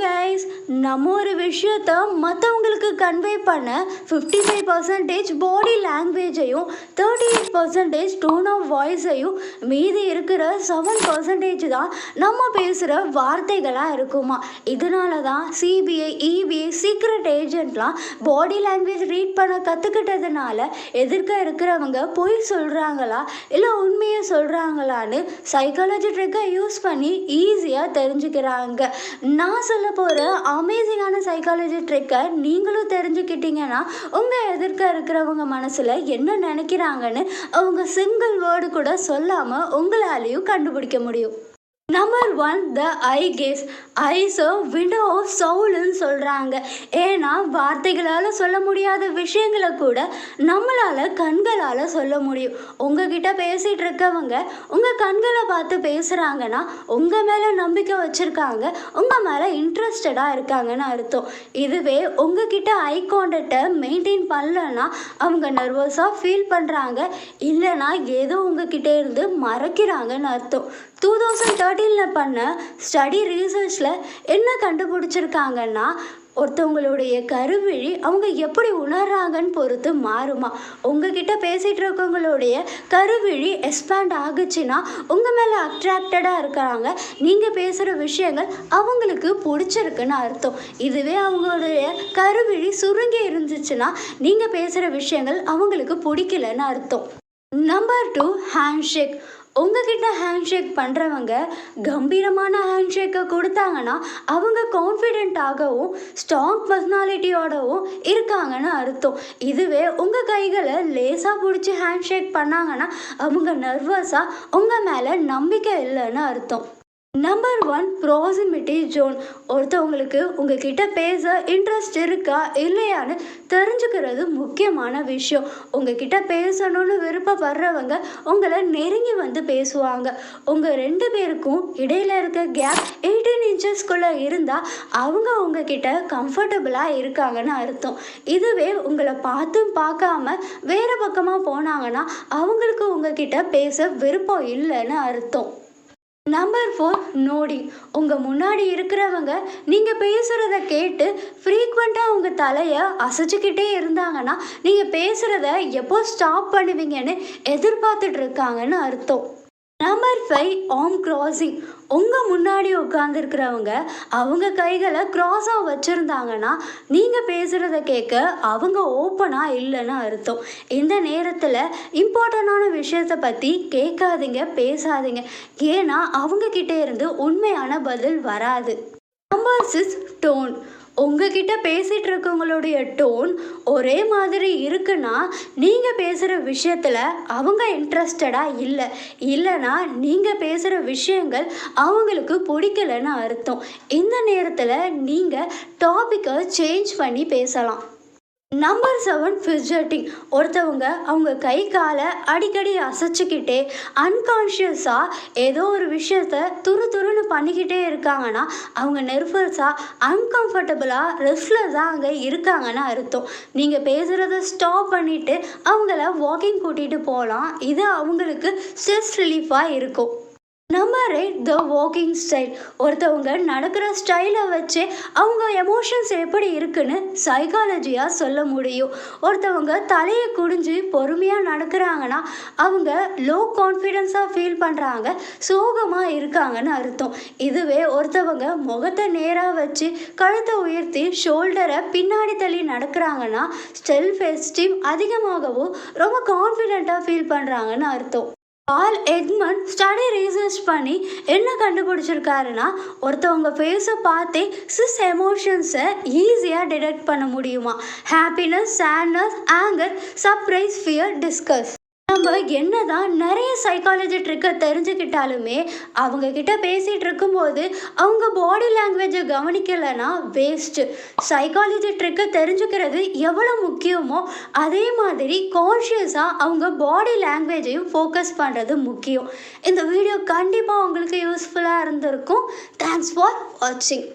Guys நம்ம ஒரு விஷயத்த மற்றவங்களுக்கு கன்வே பண்ண fifty five percentage body லாங்குவேஜையும் thirty eight percentage tone of வாய்ஸையும் மீதி இருக்கிற செவன் பர்சன்டேஜ் தான் நம்ம பேசுகிற வார்த்தைகளாக இருக்குமா. இதனால தான் சிபிஐ இபிஐ சீக்ரெட் ஏஜென்ட்லாம் பாடி லாங்குவேஜ் ரீட் பண்ண கற்றுக்கிட்டதுனால எதிர்க்க இருக்கிறவங்க பொய் சொல்கிறாங்களா இல்லை உண்மையை சொல்கிறாங்களான்னு சைக்காலஜி ட்ரிக்கை யூஸ் பண்ணி ஈஸியாக தெரிஞ்சுக்கிறாங்க. நான் சொல்ல போகிற அமேசிங்கான சைக்காலஜி ட்ரிக்கை நீங்களும் தெரிஞ்சுக்கிட்டீங்கன்னா உங்கள் எதிர்க்க இருக்கிறவங்க மனசில் என்ன நினைக்கிறாங்கன்னு அவங்க சிங்கிள் வேர்டு கூட சொல்லாமல் உங்களாலேயும் கண்டுபிடிக்க முடியும். Number one the eye case eyes window of சவுலுன்னு சொல்கிறாங்க ஏன்னா வார்த்தைகளால் சொல்ல முடியாத விஷயங்களை கூட நம்மளால் கண்களால் சொல்ல முடியும். உங்ககிட்ட பேசிகிட்டு இருக்கவங்க உங்கள் கண்களை பார்த்து பேசுகிறாங்கன்னா உங்கள் மேலே நம்பிக்கை வச்சுருக்காங்க உங்கள் மேலே இன்ட்ரெஸ்டடாக இருக்காங்கன்னு அர்த்தம். இதுவே உங்ககிட்ட ஐ கான்டாக்டை மெயின்டைன் பண்ணலன்னா அவங்க நர்வஸாக ஃபீல் பண்ணுறாங்க இல்லைன்னா ஏதோ உங்ககிட்டே இருந்து மறைக்கிறாங்கன்னு அர்த்தம். டூ தௌசண்ட் தேர்ட்டீனில் பண்ண ஸ்டடி ரீசர்ச்சில் என்ன கண்டுபிடிச்சிருக்காங்கன்னா ஒருத்தவங்களுடைய கருவிழி அவங்க எப்படி உணர்றாங்கன்னு பொறுத்து மாறுமா. உங்ககிட்ட பேசிகிட்டு இருக்கவங்களுடைய கருவிழி எக்ஸ்பேண்ட் ஆகுச்சுன்னா உங்கள் மேலே அட்ராக்டடாக இருக்கிறாங்க. நீங்கள் பேசுகிற விஷயங்கள் அவங்களுக்கு பிடிச்சிருக்குன்னு அர்த்தம். இதுவே அவங்களுடைய கருவிழி சுருங்கி இருந்துச்சுன்னா நீங்கள் பேசுகிற விஷயங்கள் அவங்களுக்கு பிடிக்கலன்னு அர்த்தம். நம்பர் டூ ஹேண்ட்ஷேக் உங்ககிட்ட ஹேண்ட்ஷேக் பண்ணுறவங்க கம்பீரமான ஹேண்ட்ஷேக்கை கொடுத்தாங்கன்னா அவங்க கான்ஃபிடென்ட்டாகவும் ஸ்ட்ராங் பர்சனாலிட்டியோடவும் இருக்காங்கன்னு அர்த்தம். இதுவே உங்கள் கைகளை லேசாக பிடிச்சி ஹேண்ட்ஷேக் பண்ணாங்கன்னா அவங்க நர்வஸாக உங்கள் மேலே நம்பிக்கை இல்லைன்னு அர்த்தம். நம்பர் ஒன் ப்ராசிமிட்டி ஜோன் ஒருத்தவங்களுக்கு உங்ககிட்ட பேச இன்ட்ரெஸ்ட் இருக்கா இல்லையான்னு தெரிஞ்சுக்கிறது முக்கியமான விஷயம். உங்ககிட்ட பேசணும்னு விருப்பப்படுறவங்க உங்களை நெருங்கி வந்து பேசுவாங்க. உங்கள் ரெண்டு பேருக்கும் இடையில இருக்க கேப் எயிட்டீன் இன்ச்சஸ்க்குள்ளே இருந்தால் அவங்க உங்ககிட்ட கம்ஃபர்டபுளாக இருக்காங்கன்னு அர்த்தம். இதுவே உங்களை பார்த்தும் பார்க்காம வேறு பக்கமாக போனாங்கன்னா அவங்களுக்கு உங்ககிட்ட பேச விருப்பம் இல்லைன்னு அர்த்தம். நம்பர் ஃபோர் நோடி உங்கள் முன்னாடி இருக்கிறவங்க நீங்கள் பேசுகிறத கேட்டு ஃப்ரீக்வெண்ட்டாக உங்கள் தலையை அசைச்சிக்கிட்டே இருந்தாங்கன்னா நீங்கள் பேசுகிறத எப்போ ஸ்டாப் பண்ணுவீங்கன்னு எதிர்பார்த்துட்டு இருக்காங்கன்னு அர்த்தம். நம்பர் ஆம் கிராசிங் உங்கள் முன்னாடி உட்காந்துருக்கிறவங்க அவங்க கைகளை க்ராஸாக வச்சுருந்தாங்கன்னா நீங்கள் பேசுகிறத கேட்க அவங்க ஓப்பனாக இல்லைன்னு அர்த்தம். இந்த நேரத்தில் இம்பார்ட்டண்டான விஷயத்தை பற்றி கேட்காதீங்க பேசாதீங்க. ஏன்னா அவங்கக்கிட்டே இருந்து உண்மையான பதில் வராது. நம்பர் சிக்ஸ் டோன் உங்ககிட்ட பேசிகிட்டு இருக்கவங்களுடைய டோன் ஒரே மாதிரி இருக்குன்னா நீங்கள் பேசுகிற விஷயத்தில் அவங்க இன்ட்ரெஸ்டடாக இல்லை. இல்லைன்னா நீங்கள் பேசுகிற விஷயங்கள் அவங்களுக்கு பிடிக்கலன்னு அர்த்தம். இந்த நேரத்தில் நீங்கள் டாப்பிக்கை சேஞ்ச் பண்ணி பேசலாம். நம்பர் செவன் ஃபிஜட்டிங் ஒருத்தவங்க அவங்க கை காலை அடிக்கடி அசைச்சிக்கிட்டே அன்கான்ஷியஸாக ஏதோ ஒரு விஷயத்த துரு துருன்னு பண்ணிக்கிட்டே இருக்காங்கன்னா அவங்க நெர்வஸாக அன்கம்ஃபர்டபுளாக ரெஸ்ட்லெஸ்ஸாக அங்கே இருக்காங்கன்னு அர்த்தம். நீங்கள் பேசுகிறத ஸ்டாப் பண்ணிவிட்டு அவங்கள வாக்கிங் கூட்டிகிட்டு போகலாம். இது அவங்களுக்கு ஸ்ட்ரெஸ் ரிலீஃபாக இருக்கும். Number eight the walking style ஒருத்தவங்க நடக்கிற ஸ்டைலை வச்சு அவங்க எமோஷன்ஸ் எப்படி இருக்குன்னு சைக்காலஜியாக சொல்ல முடியும். ஒருத்தவங்க தலையை குடிஞ்சு பொறுமையாக நடக்கிறாங்கன்னா அவங்க லோ கான்ஃபிடென்ஸாக ஃபீல் பண்ணுறாங்க சோகமாக இருக்காங்கன்னு அர்த்தம். இதுவே ஒருத்தவங்க முகத்தை நேராக வச்சு கழுத்தை உயர்த்தி ஷோல்டரை பின்னாடி தள்ளி நடக்கிறாங்கன்னா செல்ஃப் எஸ்டீம் அதிகமாகவும் ரொம்ப கான்ஃபிடெண்ட்டாக ஃபீல் பண்ணுறாங்கன்னு அர்த்தம். பால் எக்மன் ஸ்டடி ரீசர்ச் பண்ணி என்ன கண்டுபிடிச்சிருக்காருன்னா ஒருத்தவங்க ஃபேஸை பார்த்தே சிஸ் எமோஷன்ஸை ஈஸியாக டிடெக்ட் பண்ண முடியுமா? Happiness sadness anger surprise fear disgust நம்ம என்னதான் நிறைய சைக்காலஜி ட்ரிக்கை தெரிஞ்சுக்கிட்டாலுமே அவங்க கிட்ட பேசிகிட்டு இருக்கும்போது அவங்க பாடி லாங்குவேஜை கவனிக்கலைன்னா வேஸ்ட்டு சைக்காலஜி ட்ரிக்கை தெரிஞ்சுக்கிறது எவ்வளோ முக்கியமோ அதே மாதிரி கான்ஷியஸாக அவங்க பாடி லாங்குவேஜையும் ஃபோக்கஸ் பண்ணுறது முக்கியம். இந்த வீடியோ கண்டிப்பாக உங்களுக்கு யூஸ்ஃபுல்லாக இருந்திருக்கும். தேங்க்ஸ் ஃபார் வாட்சிங்